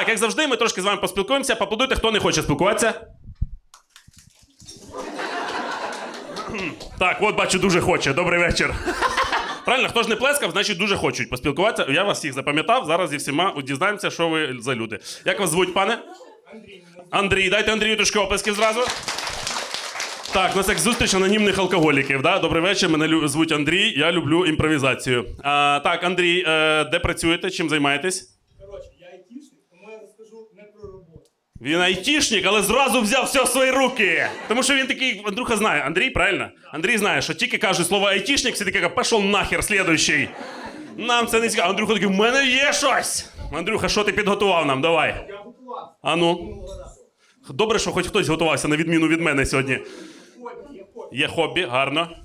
Так, як завжди, ми трошки з вами поспілкуємося. Поаплодуйте, хто не хоче спілкуватися. Так, от бачу, дуже хоче. Добрий вечір. Правильно, хто ж не плескав, значить дуже хочуть поспілкуватися. Я вас всіх запам'ятав. Зараз зі всіма дізнаємося, що ви за люди. Як вас звуть, пане? Андрій. Андрій, дайте Андрію трошки оплесків зразу. Так, у нас як зустріч анонімних алкоголіків. Да? Добрий вечір. Мене звуть Андрій. Я люблю імпровізацію. А, так, Андрій, е, де працюєте? Чим займаєтесь? Коротше, я айтішник, тому я розкажу не про роботу. Він айтішник, але зразу взяв все в свої руки. Тому що він такий, Андрюха знає, Андрій, правильно? Андрій знає, що тільки кажуть слово айтішник, всі такі, пішов нахер, слідуючий. Нам це не цікаво. Андрюха такий, в мене є щось. Андрюха, що ти підготував нам? Давай. Я готувався А ну. Добре, що хоч хтось готувався на відміну від мене сьогодні. Є хобі. Гарно.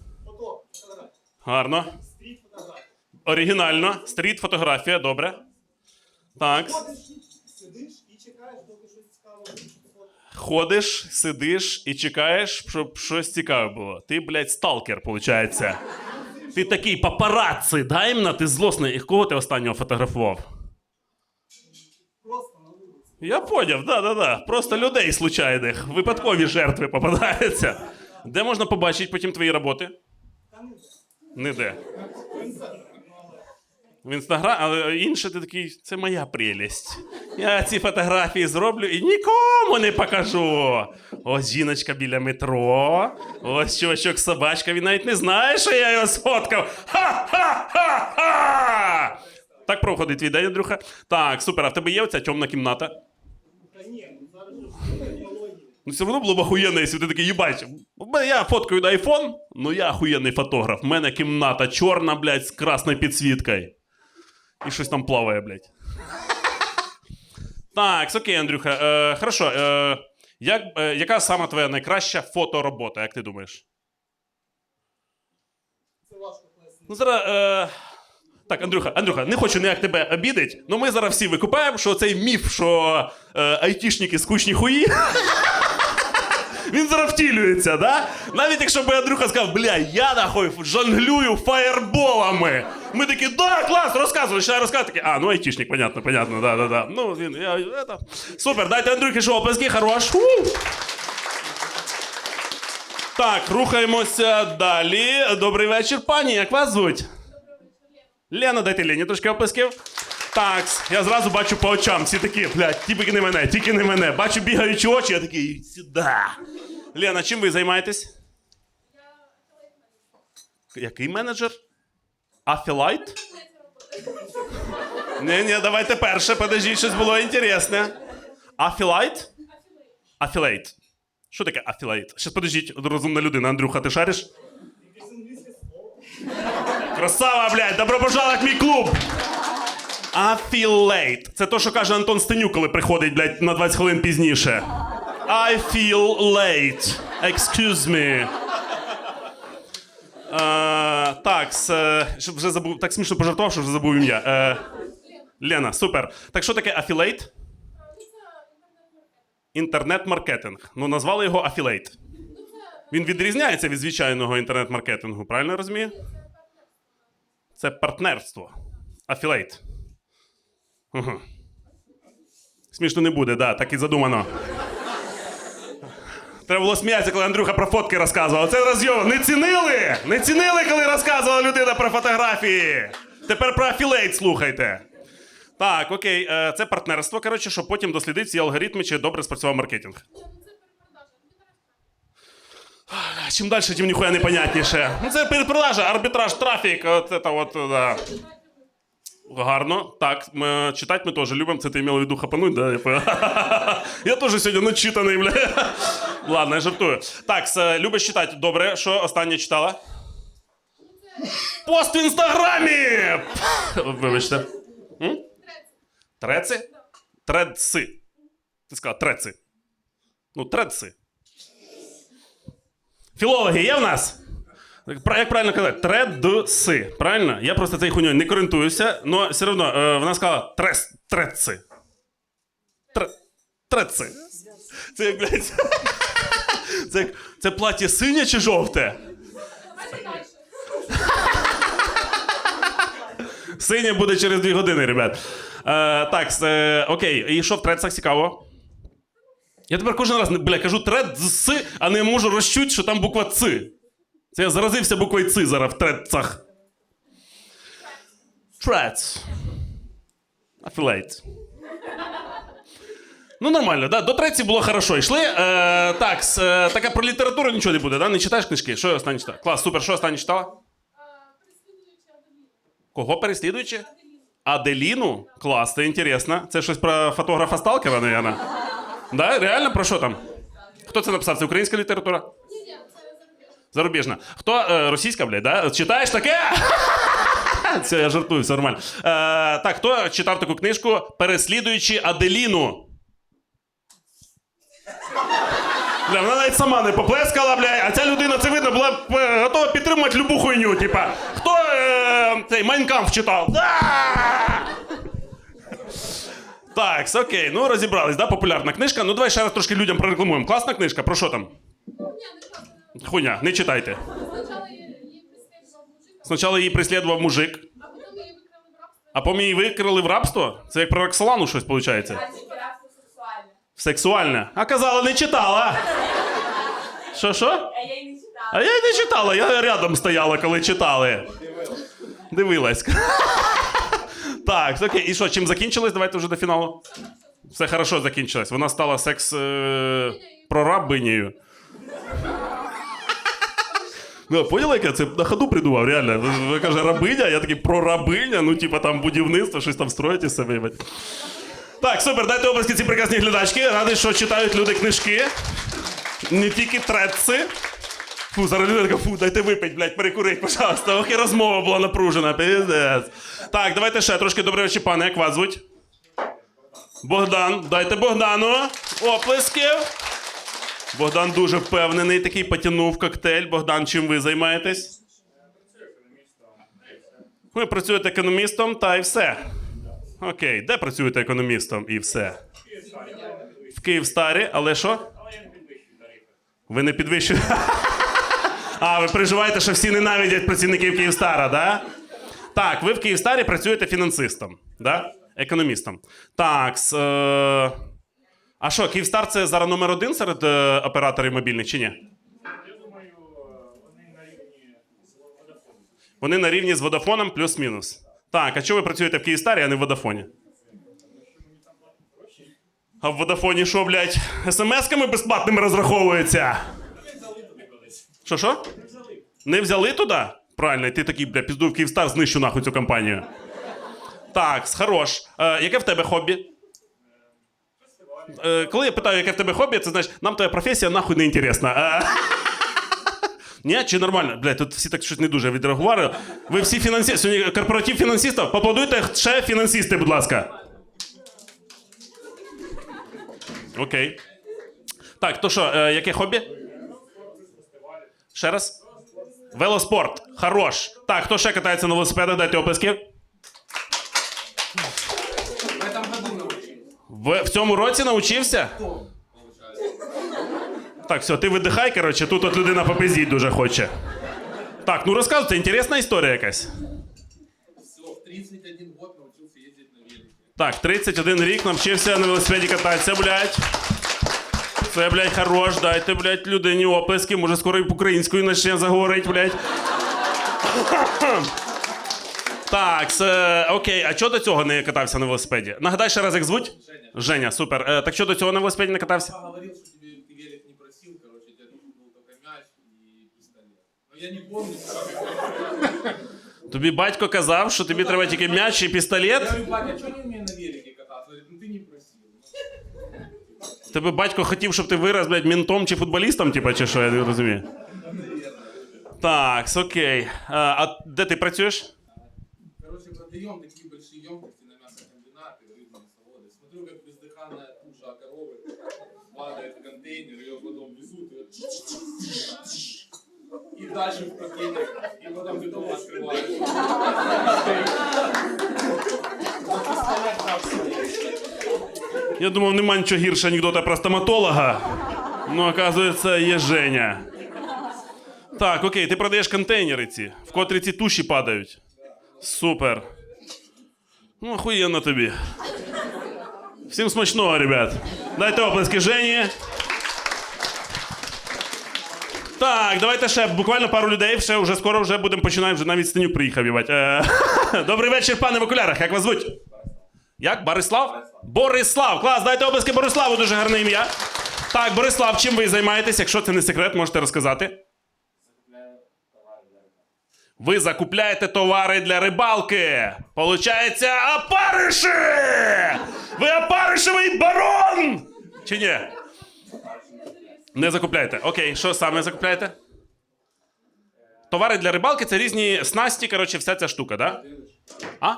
Гарно. Оригінально. Стріт фотографія, добре. Так. Сидиш і чекаєш, доки щось. Ходиш, сидиш і чекаєш, щоб щось цікаве було. Ти, блядь, сталкер, виходить. Ти такий папарацци, дай іменно, ти злосний. І кого ти останнього фотографував? Просто на вулиці. Я поняв, да, да, да. Просто людей случайних, випадкові жертви попадаються. Де можна побачити потім твої роботи? Та не де. Ніде. В інстаграмі, ну але. В інстаграм, але інше ти такий, це моя прелість. Я ці фотографії зроблю і нікому не покажу. Ось жіночка біля метро, ось чувачок собачка, він навіть не знає, що я його сфоткав. Ха-ха-ха-ха! Так проходить твій день, Андрюха. Так, супер. А в тебе є оця темна кімната? Та ні, ну зараз. Ну, все одно було б охуєнно, якщо ти такий, їбать, я фоткаю на айфон, ну я охуєнний фотограф. В мене кімната чорна, блядь, з красною підсвіткою. І щось там плаває, блядь. Так, окей, Андрюха. Е, хорошо. Е, як, е, яка сама твоя найкраща фоторобота, як ти думаєш? Ну зараз. Е... Так, Андрюха, Андрюха, не хочу ніяк тебе обідати, але ми зараз всі викупаємо, що цей міф, що е, айтішники скучні хуї. Він зараз да? Навіть якщо б Андрюха сказав, бля, я нахуй жонглюю фаєрболами. Ми такі, да, клас, розказуй, ще розказуй. Такі, а, ну айтішник, понятно, понятно, да, да, да. Ну, він, я, это. Супер, дайте Андрюхі що, оплески, хорош. У! Так, рухаємося далі. Добрий вечір, пані. Як вас звуть? Лена, дайте Лені трошки оплесків. Так, я зразу бачу по очам, всі такі, блядь, тільки не мене, тільки не мене. Бачу бігаючі очі, я такий, сюди. Лена, чим ви займаєтесь? Який менеджер? Афілайт? Ні, ні, давайте перше, подождіть, щось було інтересне. Афілайт? Афілейт. Що таке афілейт? Щас подождіть, розумна людина, Андрюха, ти шариш? Красава, блядь, добро пожаловать в мій клуб! Affiliate. Це то, що каже Антон Стенюк, коли приходить, блядь, на 20 хвилин пізніше. I feel late. Excuse me. Е, так, с, е, вже забув, так смішно пожартував, що вже забув ім'я. Е, Лена, супер. Так що таке affiliate? Інтернет-маркетинг. Ну, назвали його affiliate. Він відрізняється від звичайного інтернет-маркетингу, правильно я розумію? Це партнерство. Афілейт. Угу. Смішно не буде, да, так і задумано. Треба було сміятися, коли Андрюха про фотки розказував. Це розйом. Не цінили! Не цінили, коли розказувала людина про фотографії. Тепер про афілейт слухайте. Так, окей, е, це партнерство, коротше, щоб потім дослідити ці алгоритми, чи добре спрацював маркетинг. Чим далі, тим ніхуя непонятніше. Ну, це передпродажа, арбітраж, трафік, от це от, да. Гарно. Так, ми, читати ми теж любимо. Це ти в виду хапануть, да? Я, теж сьогодні начитаний, бля. Ладно, я жартую. Так, любиш читати. Добре, що останнє читала? Пост в інстаграмі! Вибачте. Треци? Тредси. Ти сказала треци. Ну, тредси. Філологи є в нас? Як правильно казати? Тредси. Правильно? Я просто цією хуйньою не корентуюся, але все одно е, вона сказала трес, треци. Тре, треци. Це як, блядь. Це, як- це плаття синє чи жовте? Синє буде через дві години, ребят. Е, так, е, окей, і що в трецах цікаво? Я тепер кожен раз бля, кажу тред з «с», а не можу розчути, що там буква Ц. Це я заразився буквою Ц зараз в трецах. Трец. Affiliate. Ну, нормально, да? До треці було хорошо. Йшли. Е, так, с, е, така про літературу нічого не буде, да? Не читаєш книжки? Що останнє читала? Клас, супер, що останнє читала? Кого переслідуючи? Аделіну? Клас, це інтересно. Це щось про фотографа Сталкера, наверное. Да? Реально про що там? Хто це написав? Це українська література? Зарубіжна. Хто е, російська, блядь, да? Читаєш таке? Це я жартую, все нормально. Е, так, хто читав таку книжку Переслідуючи Аделіну? Бля, вона навіть сама не поплескала, бля, а ця людина, це видно, була е, готова підтримувати любу хуйню. Типа, хто е, цей Майнкамф читав? Так, окей, ну розібрались, да, популярна книжка. Ну давай ще раз трошки людям прорекламуємо. Класна книжка, про що там? Ні, не. Хуйня, не читайте. Спочатку її прислідував мужик, а потім її викрили в рабство. Це як про Роксолану щось виходить. Сексуальне. А казала, не читала. Що, що? А я й не читала. А я не читала, я рядом стояла, коли читали. Дивилась. Так, окей. І що, чим закінчилось? Давайте вже до фіналу. Все хорошо закінчилось. Вона стала секс е- прорабинею. Ну, поняли, як я це на ходу придумав, реально. Каже, рабиня, я такий прорабиня, ну, типа там будівництво, щось там строїть із себе. Так, супер, дайте обласки ці прекрасні глядачки. Радий, що читають люди книжки. Не тільки треци. Фу, зараз людина така, фу, дайте випить, блядь, перекурить, пожалуйста. Ох, і розмова була напружена, пиздець. Так, давайте ще трошки добрий вечір, пане, як вас звуть? Богдан, дайте Богдану оплесків. Богдан дуже впевнений, такий потягнув коктейль. Богдан, чим ви займаєтесь? Ви працюєте економістом та і все. Окей, де працюєте економістом і все? В Київстарі, але що? Ви не підвищуєте. А, ви переживаєте, що всі ненавидять працівників Київстара, да? Так, ви в Київстарі працюєте фінансистом, да? Економістом. Так. Е... А що, Київстар це зараз номер один серед е, операторів мобільних чи ні? Я думаю, вони на рівні з Vodafone. Вони на рівні з Водафоном плюс-мінус. Так, а чого ви працюєте в Київстарі, а не в Водафоні? А в Водафоні що, блядь, смс-ками безплатними розраховується? Що що? Не взяли туди? Правильно, і ти такий, бля, пізду в Київстар, знищу нахуй цю компанію. Так, хорош. Е, яке в тебе хобі? Е, коли я питаю, яке в тебе хобі, це значить, нам твоя професія нахуй не інтересна. Ні, чи нормально? Блядь, тут всі так щось не дуже відреагували. Ви всі фінансисти. Сьогодні корпоратив фінансистів. Поаплодуйте ще фінансисти, будь ласка. Окей. Так, то що, е, яке хобі? Ще раз? Велоспорт. Хорош. Так, хто ще катається на велосипедах? Дайте оплески. В, в цьому році навчився? Так, все, ти видихай, коротше, тут от людина попиздіть дуже хоче. Так, ну розказуйте, інтересна історія якась. Все, в 31 год научился ездить на велике. Так, 31 рік навчився на велосипеді кататися, блядь. Це, блядь, хорош, дайте, блядь, людині оплески, може скоро і українською почне заговорить, блядь. Так, це, окей, а чого до цього не катався на велосипеді? Нагадай ще раз, як звуть? Женя. Женя, супер. Е, так що до цього на велосипеді не катався? Папа говорил, что тебе ты велик не просил, короче, тебе нужен был только мяч и пистолет. Но я не помню. как. Тобі батько казав, що тобі треба тільки м'яч і Я пістолет. говорю, батя, а что не умею на велике кататься? Он говорит, ну ты не просил. Тебе батько хотів, щоб ти вираз, блядь, ментом чи футболістом, типа, чи що, я не розумію. Так, окей. Е, а де ти працюєш? Короче, продаем такие большие емкости на мясокомбинаты, рыбные заводы. Смотрю, как бездыханная туша коровы падает в контейнер, ее потом везут и, и дальше в контейнер, и потом ты дома открываешь. Пистолет на все. Я думав, нема нічого гірше анекдота про стоматолога. Ну, оказується, є Женя. Так, окей, ти продаєш контейнери ці, в котрі ці туші падають. Супер. Ну, охуєнно тобі. Всім смачного, ребят. Дайте оплески Жені. Так, давайте ще буквально пару людей. Ще вже скоро вже будемо починати, вже навіть Станюк приїхав. Е, Добрий вечір, пане в окулярах. Як вас звуть? Як? Борислав? Борислав. Клас, дайте оплески Бориславу, дуже гарне ім'я. Так, Борислав, чим ви займаєтесь? Якщо це не секрет, можете розказати. Ви закупляєте товари для рибалки. Получається, опариші! Ви опаришевий барон! Чи ні? Не закупляєте. Окей, що саме закупляєте? Товари для рибалки це різні снасті, коротше, вся ця штука, да? А?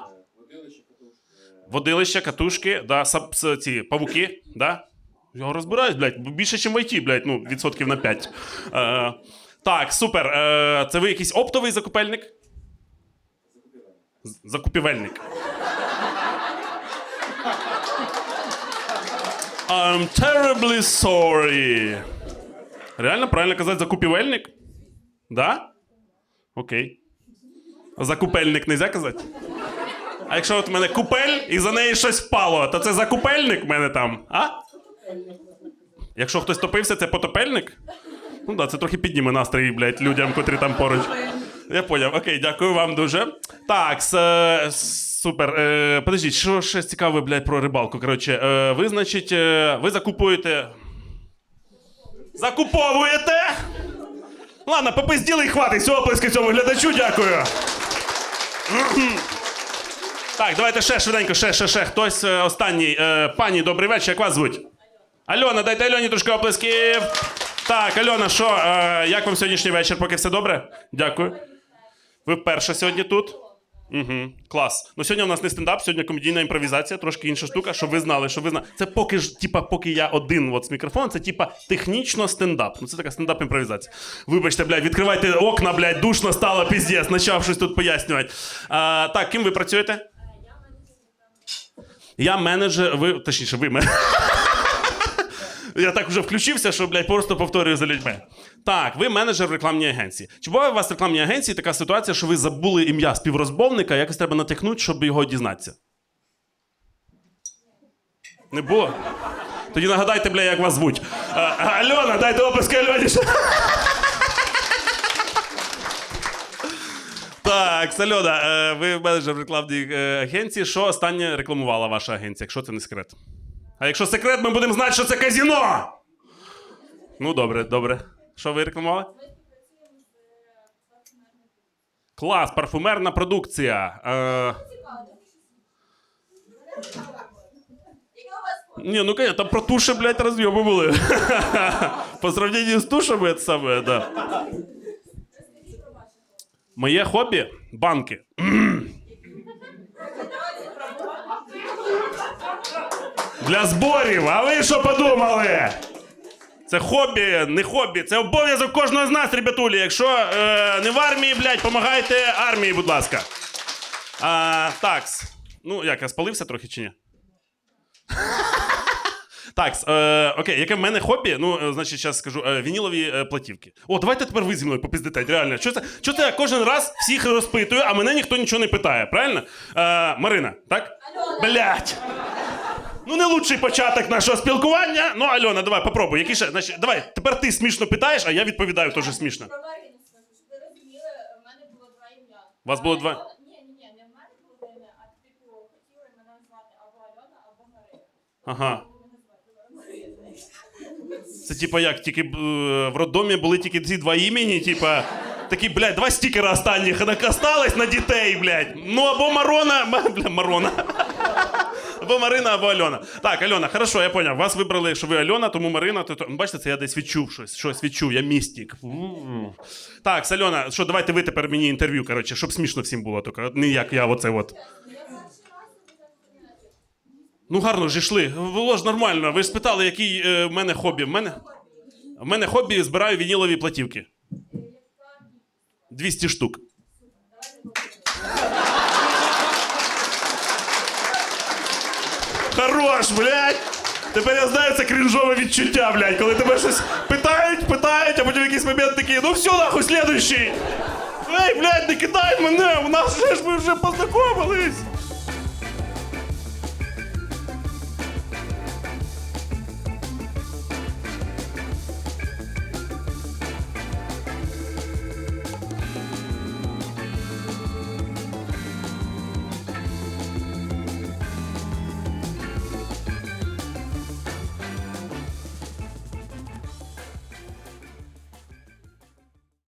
Водилища, катушки, да, сап, ці павуки, да? Я розбираюсь, блядь, більше, ніж в IT, блядь, ну, відсотків на 5. Е, так, супер. Е, це ви якийсь оптовий закупельник? Закупівельник. I'm terribly sorry. Реально правильно казати закупівельник? Да? Окей. Закупельник нельзя казати? А якщо от в мене купель і за неї щось впало, то це закупельник в мене там, а? Якщо хтось топився, це потопельник? Ну да, це трохи підніме настрій, блядь, людям, котрі там поруч. Я поняв. Окей, дякую вам дуже. Так, с, супер. Е, подождіть, що ще цікаве, блядь, про рибалку? Коротше, е, ви, значить, е, ви закупуєте. Закуповуєте? Ладно, попизділи і хватить. Всього оплески цьому глядачу, дякую. Так, давайте ще швиденько, ще, ще, ще. Хтось е, останній. Е, пані, добрий вечір, як вас звуть? Альона, дайте Альоні трошки оплесків. Так, Альона, що, е, як вам сьогоднішній вечір? Поки все добре? Дякую. Ви вперше сьогодні тут? Угу, клас. Ну сьогодні у нас не стендап, сьогодні комедійна імпровізація, трошки інша штука, щоб ви знали, щоб ви знали. Це поки ж, типа, поки я один от з мікрофоном, це типа технічно стендап. Ну це така стендап-імпровізація. Вибачте, блядь, відкривайте окна, блядь, душно стало піздець, почав щось тут пояснювати. А, так, ким ви працюєте? Я менеджер, ви, точніше, ви менеджер. Я так вже включився, що, блядь, просто повторюю за людьми. Так, ви менеджер в рекламній агенції. Чи буває у вас в рекламній агенції така ситуація, що ви забули ім'я співрозмовника, якось треба натякнути, щоб його дізнатися? Не було? Тоді нагадайте, бля, як вас звуть. А, Альона, дайте описки Альоні. Так, Альона, е, ви менеджер в рекламній е, агенції. Що останнє рекламувала ваша агенція, якщо це не секрет? А якщо секрет, ми будемо знати, що це казіно. Ну, добре, добре. Що ви рекламували? Клас, парфумерна продукція. Е... Ні, ну конечно, там про туші, блядь, розйоби були. По сравнению з тушами, це саме, да. Моє хобі банки. Давайте пробувати. Для зборів. А ви що подумали? Це хобі, не хобі, це обов'язок кожного з нас, ребятулі. Якщо е, не в армії, блядь, помагайте армії, будь ласка. А, такс. Ну, як, я спалився трохи чи ні? Так, е, окей, яке в мене хобі? Ну, е, значить, зараз скажу е, вінілові е, платівки. О, давайте тепер ви зі мною попиздите, реально. Що це? Що це я кожен раз всіх розпитую, а мене ніхто нічого не питає, правильно? Е, Марина, так? Блять. Ну, не лучший початок нашого спілкування. Ну, Альона, давай, попробуй. Які ще? Значить, давай, тепер ти смішно питаєш, а я відповідаю теж смішно. Про Марину скажу, щоб ви розуміли, в мене було два ім'я. У вас було два- Альона- Ні, ні, ні, не в мене було два ім'я, а типу хотіли мене звати або Альона, або Марина. Ага. Мене звати Марина. Це типа як, тільки б, е, в роддомі були тільки ці два імені, типа. Такі, блядь, два стікера останніх осталось на дітей, блядь. Ну або Марона. м- Бля, Марона. Або Марина, або Альона. Так, Альона, хорошо, я поняв. Вас вибрали, що ви Альона, тому Марина. То, то... Бачите, це я десь відчув щось. Щось відчув, я містік. Так, Альона, що давайте ви тепер мені інтерв'ю, коротше, щоб смішно всім було, тільки не як я оце от. Ну гарно ж йшли. Було ж нормально. Ви ж спитали, який е, в мене хобі. В мене, в мене хобі збираю вінілові платівки. 200 штук. Хорош, блядь! Тепер я знаю це крінжове відчуття, блядь, коли тебе щось питають, питають, а потім в якийсь момент такий, ну все, нахуй, слідуючий. Ей, блядь, не кидай мене, у нас же ж ми вже познайомились.